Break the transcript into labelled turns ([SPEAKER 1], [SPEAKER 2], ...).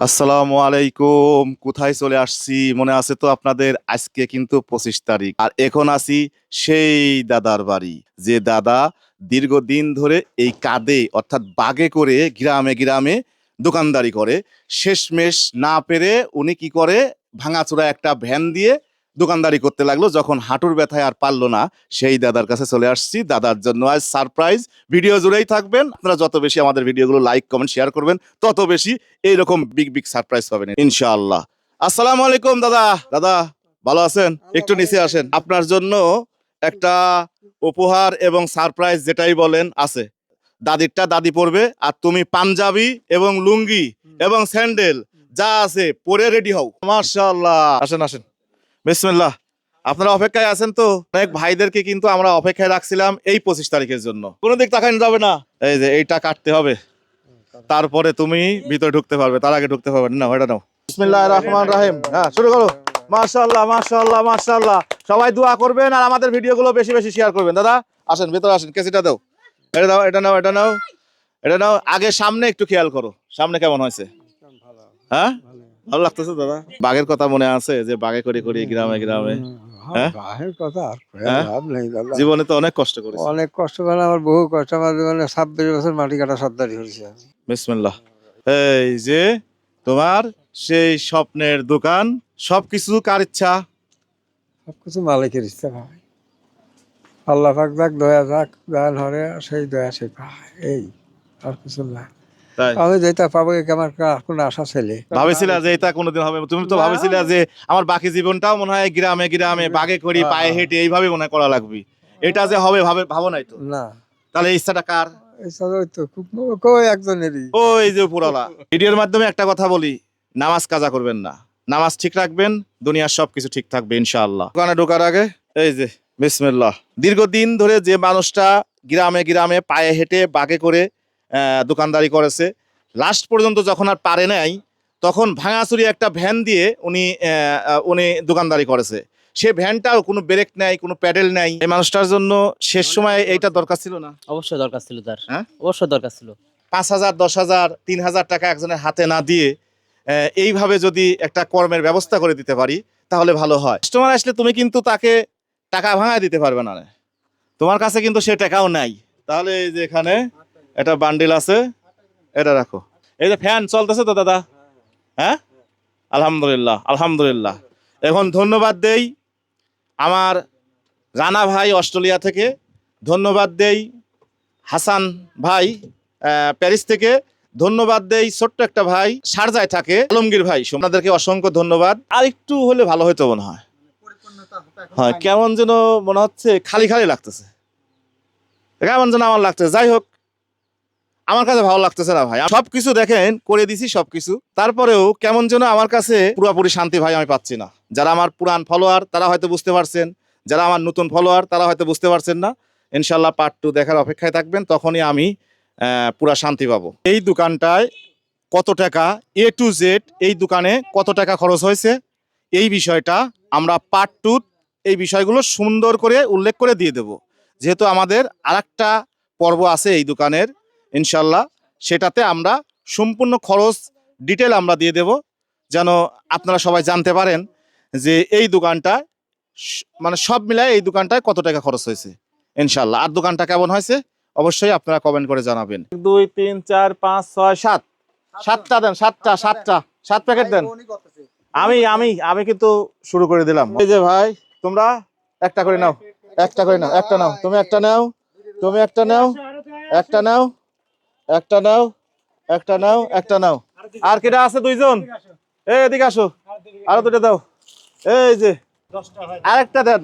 [SPEAKER 1] আসসালামু আলাইকুম। কোথায় চলে আসছি? মনে আছে তো আপনাদের আজকে কিন্তু পঁচিশ তারিখ। আর এখন আসি সেই দাদার বাড়ি। যে দাদা দীর্ঘদিন ধরে এই কাঁদে অর্থাৎ বাগে করে গ্রামে গ্রামে দোকানদারি করে, শেষমেশ না পেরে উনি কি করে ভাঙাচোরা একটা ভ্যান দিয়ে দোকানদারি করতে লাগল যখন হাঁটুর ব্যথায় আর পারল না সেই দাদার কাছে চলে আসছি। দাদার জন্য আজ সারপ্রাইজ। ভিডিও জুড়েই থাকবেন। আপনারা যত বেশি আমাদের ভিডিওগুলো লাইক কমেন্ট শেয়ার করবেন তত বেশি এইরকম বিগ বিগ সারপ্রাইজ পাবেন ইনশাআল্লাহ। আসসালামু আলাইকুম দাদা। দাদা ভালো আছেন? একটু নিচে আসেন। আপনার জন্য একটা উপহার এবং সারপ্রাইজ যেটাই বলেন আছে। দাদিরটা দাদি পরবে আর তুমি পাঞ্জাবি এবং লুঙ্গি এবং স্যান্ডেল যা আছে পরে রেডি হও। মাশাআল্লাহ। আসেন আসেন। বিসমিল্লাহ। আপনারা অপেক্ষায় আছেন তো? অনেক ভাইদেরকে কিন্তু আমরা অপেক্ষায় রাখছিলাম এই পঁচিশ তারিখের জন্য। কোনো দিক তাকানো যাবে না? এই যে এইটা কাটতে হবে। তারপরে তুমি ভিতরে ঢুকতে পারবে তার আগে ঢুকতে পারবে। না ওটা নাও। বিসমিল্লাহ রহমান রাহিম। হ্যাঁ শুরু করো। মাশাআল্লাহ মাশাআল্লাহ মাশাআল্লাহ। সবাই দোয়া করবেন আর আমাদের ভিডিওগুলো বেশি বেশি শেয়ার করবেন। দাদা আসেন ভিতরে আসেন কেসিটা দাও। এটা দাও এটা নাও এটা নাও। এটা নাও। আগে সামনে একটু খেয়াল করো। সামনে কেমন হয়েছে? হ্যাঁ? ভালো লাগতেছে দাদা। বাঘের কথা মনে আছে যে বাঘে করে করি গ্রামে গ্রামে। হ্যাঁ?
[SPEAKER 2] কথা
[SPEAKER 1] হ্যাঁ?
[SPEAKER 2] লাভ নেই দাদা।
[SPEAKER 1] জীবনে তো অনেক কষ্ট করেছি।
[SPEAKER 2] অনেক কষ্ট করে আমার বহু কষ্ট আমার জীবনে ছাব্বিশ বছর মাটি কাটা সর্দারি হয়েছে
[SPEAKER 1] বিসমিল্লাহ। এই যে তোমার সেই স্বপ্নের দোকান সবকিছু কার ইচ্ছা?
[SPEAKER 2] সবকিছু মালিকের ইচ্ছা ভাই। আল্লাহ পাক যাক দয়া যাক দান হরে সেই দয়া সে পায়। এই আর কিছু না। আমি যেটা পাবো আমার কোনো আশা ছেলে।
[SPEAKER 1] ভাবেছিলা যে এটা কোনোদিন হবে? তুমি তো। ভাবেছিলা যে আমার বাকি জীবনটাও মনে হয় গ্রামে গ্রামে বাগে করি পায়ে। হেঁটে এইভাবে মনে হয় করা লাগবে। এটা যে হবে ভাবে ভাবো নাই তো?
[SPEAKER 2] না।
[SPEAKER 1] তাহলে ইচ্ছাটা কার?
[SPEAKER 2] ওই তো খুব কই একজনেরই?
[SPEAKER 1] ওই যে পুরালা ভিডিওর মাধ্যমে একটা কথা বলি নামাজ কাজা করবেন না। নামাজ ঠিক রাখবেন দুনিয়ার সবকিছু ঠিক থাকবে ইনশাআল্লাহ। দোকানে ঢোকার আগে এই যে বিসমিল্লাহ। দীর্ঘদিন ধরে যে মানুষটা গ্রামে গ্রামে পায়ে হেঁটে বাগে করে দোকানদারি করেছে। লাস্ট পর্যন্ত যখন আর পারে নাই তখন ভাঙাচুরি একটা ভ্যান দিয়ে উনি উনি দোকানদারি করেছে। সে ভ্যানটাও কোনো ব্রেক নাই কোনো প্যাডেল নাই। এই মানুষটার জন্য শেষ সময় এইটা দরকার ছিল না?
[SPEAKER 3] অবশ্যই দরকার ছিল তার।
[SPEAKER 1] হ্যাঁ?
[SPEAKER 3] অবশ্যই দরকার ছিল।
[SPEAKER 1] পাঁচ হাজার দশ হাজার তিন হাজার টাকা একজনের হাতে না দিয়ে এইভাবে যদি একটা কর্মের ব্যবস্থা করে দিতে পারি তাহলে ভালো হয়। কাস্টমার আসলে তুমি কিন্তু তাকে টাকা ভাঙায় দিতে পারবে না তোমার কাছে কিন্তু সে টাকাও নাই। তাহলে এই একটা বান্ডিল আছে, এটা রাখো। এই যে ফ্যান চলতেছে তো দাদা? হ্যাঁ? আলহামদুলিল্লাহ আলহামদুলিল্লাহ। এখন ধন্যবাদ দেই আমার রানা ভাই অস্ট্রেলিয়া থেকে। ধন্যবাদ দেই হাসান ভাই প্যারিস থেকে। ধন্যবাদ দেই ছোট্ট একটা ভাই, সারজায় থাকে, আলমগীর ভাই। আপনাদেরকে অসংখ্য ধন্যবাদ। আর একটু হলে ভালো হতো মনে হয়। হ্যাঁ কেমন যেন মনে হচ্ছে, খালি খালি লাগতেছে। কেমন যেন আমার লাগতেছে। যাই হোক আমার কাছে ভালো লাগতেছে না ভাই। সব কিছু দেখেন, করে দিছি সব কিছু তারপরেও কেমন যেন আমার কাছে পুরোপুরি শান্তি ভাই আমি পাচ্ছি না। যারা আমার পুরান ফলোয়ার তারা হয়তো বুঝতে পারছেন। যারা আমার নতুন ফলোয়ার তারা হয়তো বুঝতে পারছেন না। ইনশাল্লাহ পার্ট টু দেখার অপেক্ষায় থাকবেন, তখনই আমি পুরা শান্তি পাবো। এই দোকানটায় কত টাকা এ টু জেড এই দোকানে কত টাকা খরচ হয়েছে? এই বিষয়টা আমরা পার্ট টু এই বিষয়গুলো সুন্দর করে উল্লেখ করে দিয়ে দেব। যেহেতু আমাদের আরেকটা পর্ব আছে এই দোকানের ইনশাল্লাহ সেটাতে আমরা সম্পূর্ণ খরচ ডিটেল আমরা দিয়ে দেব, যেন আপনারা সবাই জানতে পারেন যে এই দোকানটা মানে সব মিলায় এই দোকানটায় কত টাকা খরচ হয়েছে। ইনশাল্লাহ। আর দোকানটা কেমন হয়েছে? অবশ্যই আপনারা কমেন্ট করে জানাবেন। দুই, তিন, চার, পাঁচ, ছয়, সাত। সাতটা দেন, সাতটা সাতটা। সাত প্যাকেট দেন। আমি আমি আমি কিন্তু শুরু করে দিলাম। এই যে ভাই, তোমরা একটা করে নাও। একটা করে নাও, একটা নাও। তুমি একটা নাও। তুমি একটা নাও। একটা নাও। একটা নাও একটা নাও একটা নাও। আর কেটা আছে দুইজন? এই এদিকে আসো। আরও দুটা দাও। এই যে আরেকটা দেন।